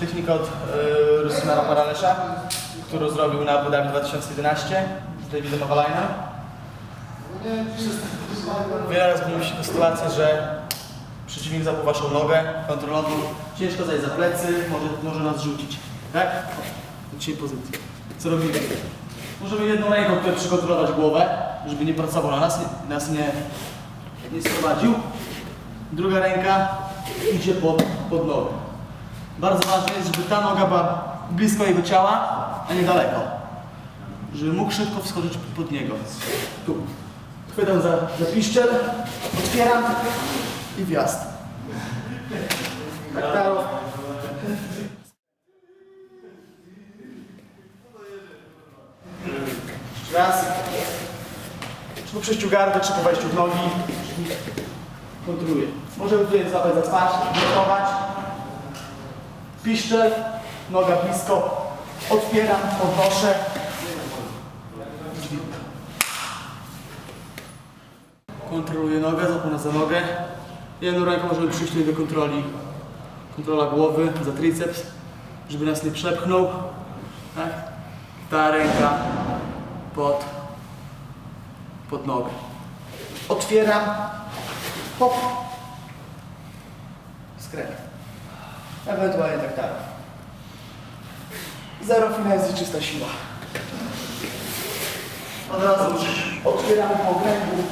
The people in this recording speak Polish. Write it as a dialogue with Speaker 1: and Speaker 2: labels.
Speaker 1: technika od yy, Rusmana Paralesza, którą zrobił na Abu Dhabi 2011 z Davidem Awalajnem. Wiele razy mieliśmy taką sytuację, że przeciwnik zabuł waszą nogę kontrolową, ciężko zajść za plecy, może, może nas rzucić. Tak? Dzisiaj pozycji. Co robimy? Możemy jedną ręką tutaj przykontrolować głowę, żeby nie pracował na nas, nas nie, nie sprowadził. Druga ręka idzie pod, pod nogę. Bardzo ważne jest, żeby ta noga była blisko jego ciała, a nie daleko. Żeby mógł szybko wskoczyć pod niego. Tu. Chwytam za, za piszczel, otwieram i wjazd. Tak, tak. Raz. Czy po przejściu gardy, czy po wejściu w nogi. Kontroluję. Możemy tutaj złapać za twarz, blokować. Piszczel, noga blisko. Otwieram, podnoszę. Kontroluję nogę, zapomnę za nogę. Jedną ręką możemy przyjść do kontroli. Kontrola głowy, za triceps, żeby nas nie przepchnął. Tak? Ta ręka pod, pod nogę. Otwieram. Hop. Skręt. Ewentualnie tak dalej. Zero finezji, czysta siła. Od razu otwieramy po okręgu.